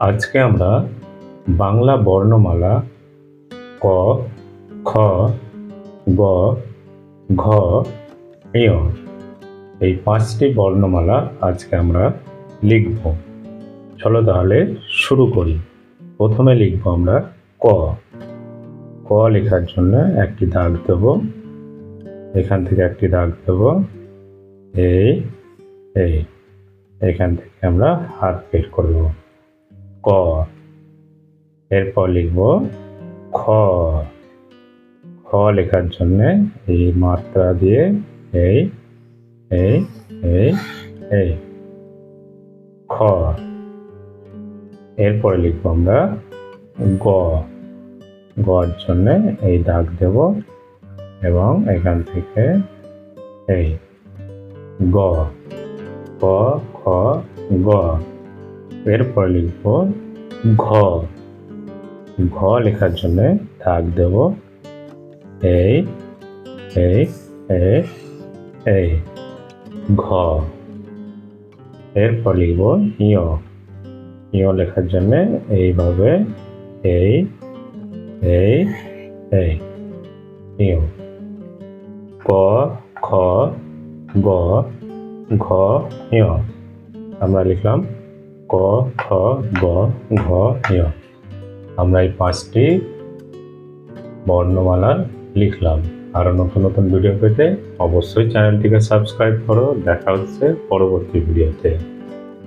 আজকে আমরা বাংলা বর্ণমালা ক, খ, গ, ঘ, ঞ এই পাঁচটি বর্ণমালা আজকে আমরা লিখব। চলো তাহলে শুরু করি। প্রথমে লিখব আমরা ক। ক লেখার জন্য একটি দাগ দেব। এখান থেকে একটি দাগ দেব। এই এই এখান থেকে আমরা হাত বের করব। ক। এরপর লিখব খ। খ লেখার জন্য এই মাত্রা দিয়ে এই এই এই এই খ। এরপরে লিখব আমরা গ। গর জন্য এই দাগ দেব এবং এখান থেকে এই গ। ক। খ গ। এরপর লিখব ঘ। ঘ লেখার জন্য দাগ দেব। এই এই এই এই ঘ। এরপর লিখব ইয় ইয় লেখার জন্য এইভাবে এই এই এই ইয় ক, খ, গ, ঘ, ঞ। আমরা লিখলাম ক, খ, গ, ঘ, ঞ। আমরা এই পাঁচটি বর্ণমালার লিখলাম। আরও নতুন নতুন ভিডিও পেতে অবশ্যই চ্যানেলটিকে সাবস্ক্রাইব করো। দেখা হচ্ছে পরবর্তী ভিডিওতে।